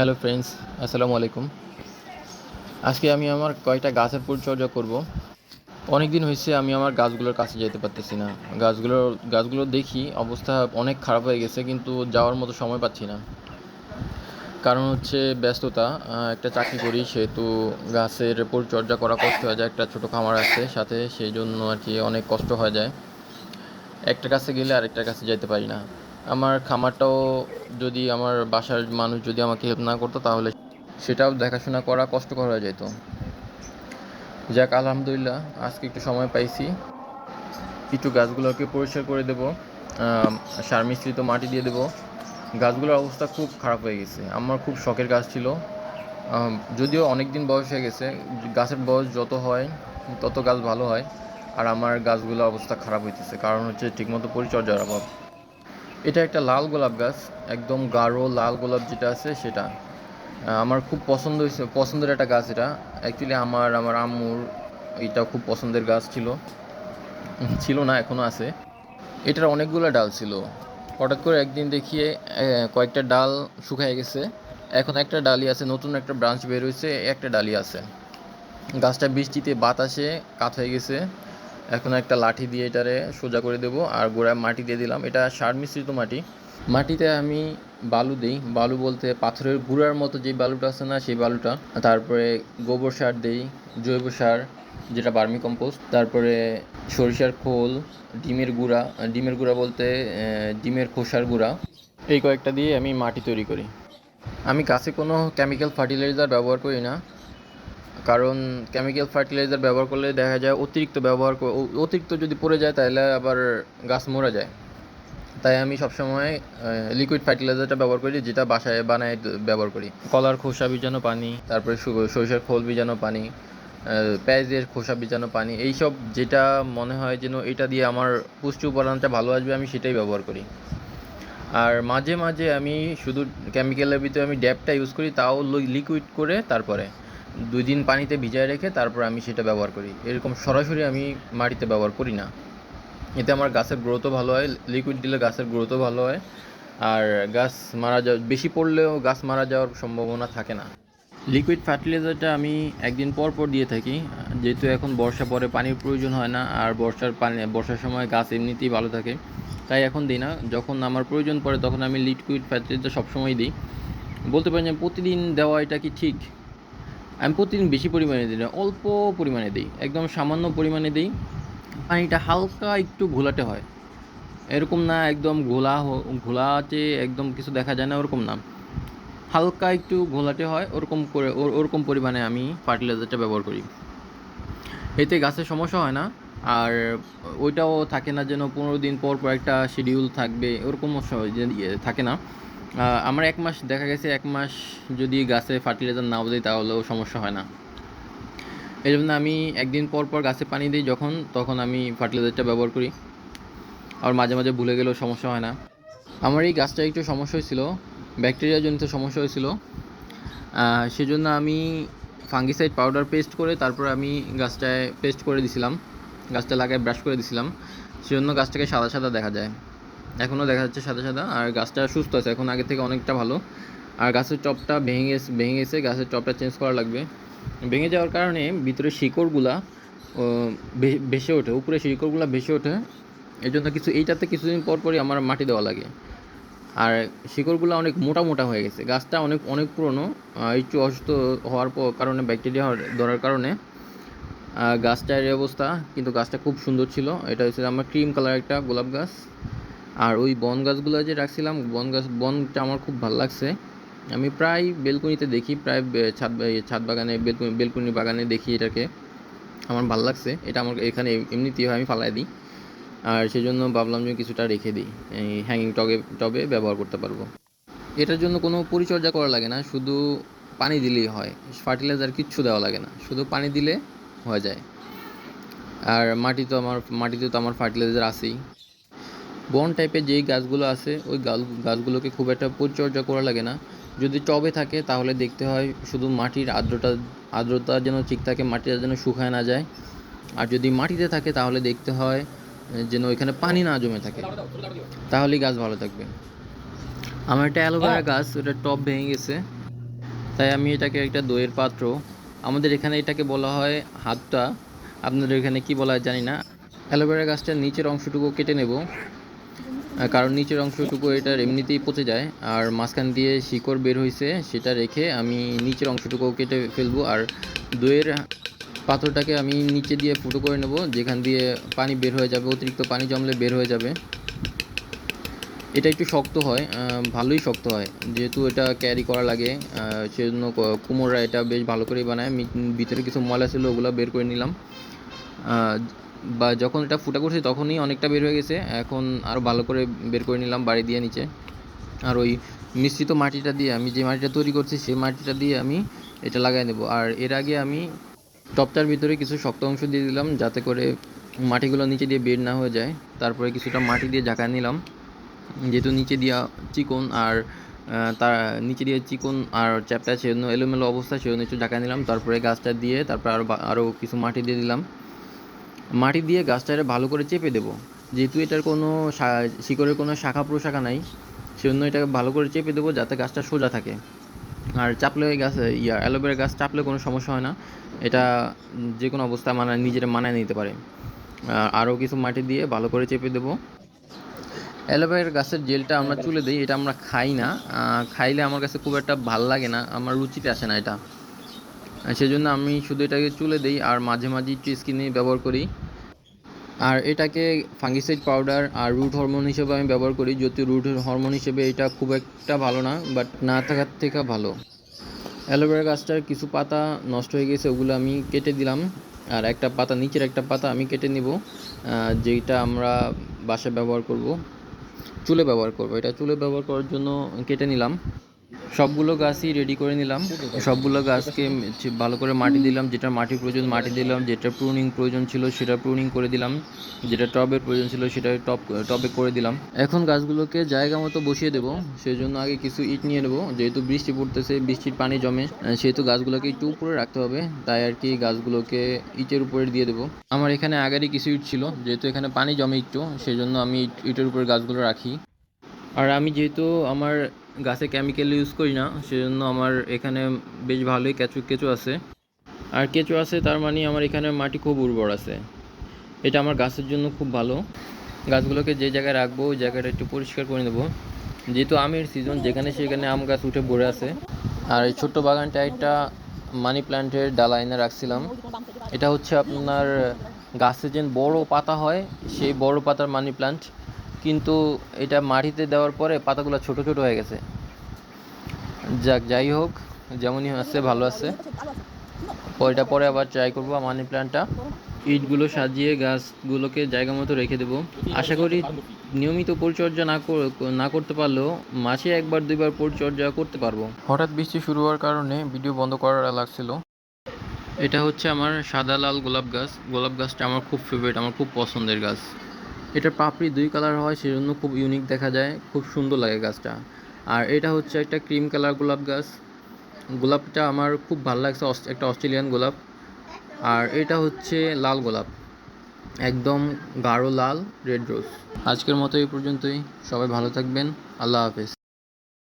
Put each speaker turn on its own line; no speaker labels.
Hello friends, আসসালামু আলাইকুম। আজকে আমি আমার কয়েকটা গাছের পরিচর্যা করব। অনেক দিন হয়েছে আমি আমার গাছগুলোর কাছে যেতে পারতেছি না। গাছগুলো গাছগুলো দেখি অবস্থা অনেক খারাপ হয়ে গেছে, কিন্তু যাওয়ার মতো সময় পাচ্ছি না। কারণ হচ্ছে ব্যস্ততা একটা চাকরি করি, সেহেতু গাছের পরিচর্যা করা কষ্ট হয়ে যায়, একটা ছোটো খামার আছে, সাথে সেই জন্য আর কি অনেক কষ্ট হয়ে যায়। একটা কাছে গেলে আরেকটার কাছে যাইতে পারি না। আমার খামারটাও যদি আমার বাসার মানুষ যদি আমাকে হেল্প না করতো, তাহলে সেটাও দেখাশোনা করা কষ্টকর হয়ে যেত। যাক, আলহামদুলিল্লাহ, আজকে একটু সময় পাইছি। একটু গাছগুলোকে পরিষ্কার করে দেবো সার মিশ্রিত মাটি দিয়ে দেবো। গাছগুলোর অবস্থা খুব খারাপ হয়ে গেছে। আমার খুব শখের গাছ ছিল। যদিও অনেক দিন বয়স হয়ে গেছে, গাছের বয়স যত হয়, তত গাছ ভালো হয়। আর আমার গাছগুলোর অবস্থা খারাপ হইতেছে। কারণ হচ্ছে ঠিকমতো পরিচর্যার অভাব। এটা একটা লাল গোলাপ গাছ, একদম গাঢ় লাল গোলাপ যেটা আছে সেটা। আমার খুব পছন্দ হয়েছে, পছন্দের একটা গাছ এটা। অ্যাকচুয়ালি আমার আমার আম্মুর এটা খুব পছন্দের গাছ ছিল। ছিল না এখনও আছে। এটার অনেকগুলো ডাল ছিল। হঠাৎ করে একদিন দেখিয়ে কয়েকটা ডাল শুকায় গেছে। এখন একটা ডালি আছে, নতুন একটা ব্রাঞ্চ বের হয়েছে, একটা ডালি আছে। গাছটা বৃষ্টিতে বাতাসে কাত হয়ে গেছে। এখন একটা লাঠি দিয়ে এটারে সোজা করে দেবো আর গোড়ায় মাটি দিয়ে দিলাম। এটা সার মিশ্রিত মাটি। মাটিতে আমি বালু দিই। বালু বলতে পাথরের গুঁড়ার মতো যে বালুটা আছে না, সেই বালুটা। তারপরে গোবর সার দিই, জৈব সার, যেটা বার্মি কম্পোস্ট। তারপরে সরিষার খোল, ডিমের গুঁড়া। ডিমের গুঁড়া বলতে ডিমের খোসার গুঁড়া। এই কয়েকটা দিয়ে আমি মাটি তৈরি করি। আমি গাছে কোনো কেমিক্যাল ফার্টিলাইজার ব্যবহার করি না। কারণ কেমিক্যাল ফার্টিলাইজার ব্যবহার করলে দেখা যায় অতিরিক্ত ব্যবহার অতিরিক্ত যদি পড়ে যায় তাহলে আবার গাছ মরে যায়। তাই আমি সবসময় লিকুইড ফার্টিলাইজারটা ব্যবহার করি যেটা বাসায় বানায় ব্যবহার করি। কলার খোসা ভিজানো পানি তারপরে সরিষার খোল ভিজানো পানি পেঁয়াজের খোসা ভিজানো পানি এইসব যেটা মনে হয় যেন এটা দিয়ে আমার পুষ্টি উপাদানটা ভালো আসবে আমি সেটাই ব্যবহার করি। আর মাঝে মাঝে আমি শুধু কেমিক্যালের ভিতরে আমি ড্যাপটা ইউজ করি তাও লিকুইড করে তারপরে। দুই দিন পানিতে ভিজায় রেখে তারপর আমি সেটা ব্যবহার করি। এরকম সরাসরি আমি মাটিতে ব্যবহার করি না। এতে আমার গাছের গ্রোথও ভালো হয় লিকুইড দিলে গাছের গ্রোথও ভালো হয়। আর গাছ মারা যাওয়া, বেশি পড়লেও গাছ মারা যাওয়ার সম্ভাবনা থাকে না। লিকুইড ফার্টিলাইজারটা আমি একদিন পর পর দিয়ে থাকি। যেহেতু এখন বর্ষা পরে পানির প্রয়োজন হয় না, আর বর্ষার পানি, বর্ষার সময় গাছ এমনিতেই ভালো থাকে। তাই এখন দিই না। যখন আমার প্রয়োজন পড়ে তখন আমি লিকুইড ফার্টিলাইজার সবসময় দিই। বলতে পারেন যে প্রতিদিন দেওয়া এটা কি ঠিক? আমি প্রতিদিন বেশি পরিমাণে দিই না, অল্প পরিমাণে দিই, একদম সামান্য পরিমাণে দিই। পানিটা হালকা একটু ঘোলাটে হয়। এরকম না একদম ঘোলা ঘোলাতে একদম কিছু দেখা যায় না, ওরকম না। হালকা একটু ঘোলাটে হয়, ওরকম করে, ওর- ওরকম পরিমাণে আমি ফার্টিলাইজারটা ব্যবহার করি। এতে গাছের সমস্যা হয় না, আর ওইটাও থাকে না যেন পনেরো দিন পর পর একটা শিডিউল থাকবে, ওরকম ইয়ে থাকে না। আমার এক মাস দেখা গেছে, এক মাস যদি গাছে ফার্টিলাইজার নাও দিই তাহলেও সমস্যা হয় না। এই জন্য আমি একদিন পর পর গাছে পানি দিই যখন, তখন আমি ফার্টিলাইজারটা ব্যবহার করি। আর মাঝে মাঝে ভুলে গেলেও সমস্যা হয় না। আমার এই গাছটা একটু সমস্যা হয়েছিল ব্যাকটেরিয়াজনিত সমস্যা হয়েছিল। সেজন্য আমি ফাঙ্গিসাইড পাউডার পেস্ট করে তারপর আমি গাছটায় পেস্ট করে দিছিলাম। গাছটা লাগায় ব্রাশ করে দিছিলাম। সেজন্য গাছটাকে সাদা সাদা দেখা যায়। এখনও দেখা যাচ্ছে সাদা সাদা। আর গাছটা সুস্থ আছে, এখন আগে থেকে অনেকটা ভালো। আর গাছের টপটা ভেঙে গেছে ভেঙে গেছে, গাছের টপটা চেঞ্জ করা লাগবে। ভেঙে যাওয়ার কারণে ভিতরে শিকড়গুলা ভেসে ওঠে, উপরে শিকড়গুলো ভেসে ওঠে। এই জন্য কিছু, এইটাতে কিছুদিন পর পরই আমার মাটি দেওয়া লাগে। আর শিকড়গুলো অনেক মোটা মোটা হয়ে গেছে। গাছটা অনেক অনেক পুরনো একটু অসুস্থ হওয়ার কারণে ব্যাকটেরিয়া ধরার কারণে। গাছটার অবস্থা, কিন্তু গাছটা খুব সুন্দর ছিল। এটা হচ্ছে আমার ক্রিম কালার একটা গোলাপ গাছ। আর ওই বন গাছগুলো যে রাখছিলাম, বন গাছ, বনটা আমার খুব ভালো লাগছে। আমি প্রায় বেলকুনিতে দেখি, প্রায় ছাদ ছাদ বাগানে, বেলকুনি বেলকুনি বাগানে দেখি এটাকে। আমার ভালো লাগছে, এটা আমার এখানে এমনিতেই হয়, আমি ফালাই দিই। আর সেই জন্য ভাবলাম যে কিছুটা রেখে দিই, এই হ্যাঙ্গিং টবে টবে ব্যবহার করতে পারব। এটার জন্য কোনো পরিচর্যা করা লাগে না, শুধু পানি দিলেই হয়। ফার্টিলাইজার কিচ্ছু দেওয়া লাগে না, শুধু পানি দিলে হয়ে যায়। আর মাটি তো আমার, মাটিতে তো আমার ফার্টিলাইজার আছেই। বন টাইপের যেই গাছগুলো আছে ওই গাছগুলোকে খুব একটা পরিচর্যা করা লাগে না। যদি টবে থাকে তাহলে দেখতে হয় শুধু মাটির আর্দ্রতা আর্দ্রতা যেন ঠিক থাকে মাটিটা যেন শুকায় না যায়। আর যদি মাটিতে থাকে তাহলে দেখতে হয় যেন ওইখানে পানি না জমে থাকে। তাহলেই গাছ ভালো থাকবে। আমার একটা অ্যালোভেরা গাছ ওটা টপ ভেঙে গেছে। তাই আমি এটাকে একটা দইয়ের পাত্র। আমাদের এখানে এটাকে বলা হয় হাতটা। আপনাদের এখানে কি বলা হয় জানি না। অ্যালোভেরা গাছটার নিচের অংশটুকু কেটে নেব। কারণ নিচের অংশটুকু এটার এমনিতেই পচে যায়, আর মাঝখান দিয়ে শিকড় বের হয়েছে সেটা রেখে আমি নিচের অংশটুকু কেটে ফেলব, আর দইয়ের পাথরটাকে আমি নিচে দিয়ে ফুটো করে নেব, যেখান দিয়ে পানি বের হয়ে যাবে, অতিরিক্ত পানি জমলে বের হয়ে যাবে। এটা একটু শক্ত হয় ভালোই শক্ত হয়, যেহেতু এটা ক্যারি করা লাগে সেজন্য কুমোররা এটা বেশ ভালো করেই বানায়। ভিতরে কিছু ময়লা ছিল, ওগুলো বের করে নিলাম। বা যখন এটা ফুটা করছি তখনই অনেকটা বের হয়ে গেছে। এখন আরও ভালো করে বের করে নিলাম বাড়ি দিয়ে নিচে। আর ওই মিশ্রিত মাটিটা দিয়ে আমি যে মাটিটা তৈরি করছি সেই মাটিটা দিয়ে আমি এটা লাগাই নেব। আর এর আগে আমি টপটার ভিতরে কিছু শক্ত অংশ দিয়ে দিলাম যাতে করে মাটিগুলো নিচে দিয়ে বের না হয়ে যায়। তারপরে কিছুটা মাটি দিয়ে ঝাঁকায় নিলাম। যেহেতু নিচে দিয়া চিকন আর তার নিচে দিয়ে চিকন আর চ্যাপটা সেজন্য এলোমেলো অবস্থা সেজন্য একটু ঢাকা নিলাম। তারপরে গাছটা দিয়ে তারপর আরও আরও কিছু মাটি দিয়ে দিলাম। মাটি দিয়ে গাছটারে ভালো করে চেপে দেবো। যেহেতু এটার কোনো শিকড়ের কোনো শাখা প্রশাখা নাই, সেজন্য এটাকে ভালো করে চেপে দেবো যাতে গাছটা সোজা থাকে। আর চাপলে গাছ, ইয়া, অ্যালোভেরা গাছ চাপলে কোনো সমস্যা হয় না। এটা যে কোনো অবস্থা মানে নিজেরা মানায় নিতে পারে। আরও কিছু মাটি দিয়ে ভালো করে চেপে দেবো। অ্যালোভেরা গাছের জেলটা আমরা চুলে দিই, এটা আমরা খাই না। খাইলে আমার কাছে খুব একটা ভালো লাগে না, আমার রুচিতে আসে না এটা। সেজন্য আমি শুধু এটাকে চুলে দিই আর মাঝে মাঝে একটু স্কিনে ব্যবহার করি। আর এটাকে ফাঙ্গিসাইড পাউডার আর রুট হরমোন হিসেবে আমি ব্যবহার করি, যদিও রুট হরমোন হিসেবে এটা খুব একটা ভালো না বাট না থাকার থেকে ভালো। অ্যালোভেরা গাছটার কিছু পাতা নষ্ট হয়ে গেছে, ওগুলো আমি কেটে দিলাম। আর একটা পাতা, নিচের একটা পাতা আমি কেটে নিব যেটা আমরা বাসায় ব্যবহার করব। চুলে ব্যবহার করব, এটা চুলে ব্যবহার করার জন্য কেটে নিলাম। সবগুলো গাছই রেডি করে নিলাম। সবগুলো গাছকে ভালো করে মাটি দিলাম, যেটা মাটি প্রয়োজন মাটি দিলাম, যেটা প্রুনিং প্রয়োজন ছিল সেটা প্রুনিং করে দিলাম, যেটা টবের প্রয়োজন ছিল সেটা টপ টবে করে দিলাম। এখন গাছগুলোকে জায়গা মতো বসিয়ে দেবো সেই জন্য আগে কিছু ইট নিয়ে নেব, যেহেতু বৃষ্টি পড়তেছে, বৃষ্টির পানি জমে সেহেতু গাছগুলোকে একটু উপরে রাখতে হবে, তাই আর কি গাছগুলোকে ইটের উপরে দিয়ে দেবো। আমার এখানে আগেরই কিছু ইট ছিল, যেহেতু এখানে পানি জমে একটু সেই জন্য আমি ইট- ইটের উপরে গাছগুলো রাখি। আর আমি যেহেতু আমার গাছে কেমিক্যাল ইউজ করি না, সেজন্য আমার এখানে বেশ ভালোই কেঁচু কেঁচু আছে। আর কেঁচু আছে, তার মানে আমার এখানে মাটি খুব উর্বর আছে। এটা আমার গাছের জন্য খুব ভালো। গাছগুলোকে যে জায়গায় রাখব, ওই জায়গাটা একটু পরিষ্কার করে নেব। যেহেতু আমের সিজন যেখানে সেখানে আম গাছ উঠে পড়ে আছে। আর এই ছোট্ট বাগানটা একটা মানি প্ল্যান্টের ডালা এনে রাখছিলাম। এটা হচ্ছে আপনার গাছে যে বড় পাতা হয়, সেই বড় পাতার মানি প্ল্যান্ট কিন্তু এটা মাটিতে দেওয়ার পরে পাতাগুলো ছোট ছোট হয়ে গেছে। যাক, যাই হোক, যেমনই আছে, ভালো আছে। পরেটা পরে আবার ট্রাই করব মানি প্ল্যান্টটা ইটগুলো সাজিয়ে গাছগুলোকে জায়গা মতো রেখে দেবো। আশা করি নিয়মিত পরিচর্যা না না করতে পারলেও মাসে একবার, দুইবার পরিচর্যা করতে পারব। হঠাৎ বৃষ্টি শুরু হওয়ার কারণে ভিডিও বন্ধ করার লাগছিল। এটা হচ্ছে আমার সাদা লাল গোলাপ গাছ। গোলাপ গাছটা আমার খুব ফেভারিট আমার খুব পছন্দের গাছ। এটার পাপড়ি দুই কালার হয়, সেজন্য খুব ইউনিক দেখা যায়, খুব সুন্দর লাগে গাছটা। আর এটা হচ্ছে একটা ক্রিম কালার গোলাপ গাছ। গোলাপটা আমার খুব ভালো লাগছে একটা অস্ট্রেলিয়ান গোলাপ। আর এটা হচ্ছে লাল গোলাপ, একদম গাঢ় লাল রেড রোজ আজকের মতো এই পর্যন্তই, সবাই ভালো থাকবেন, আল্লাহ হাফেজ।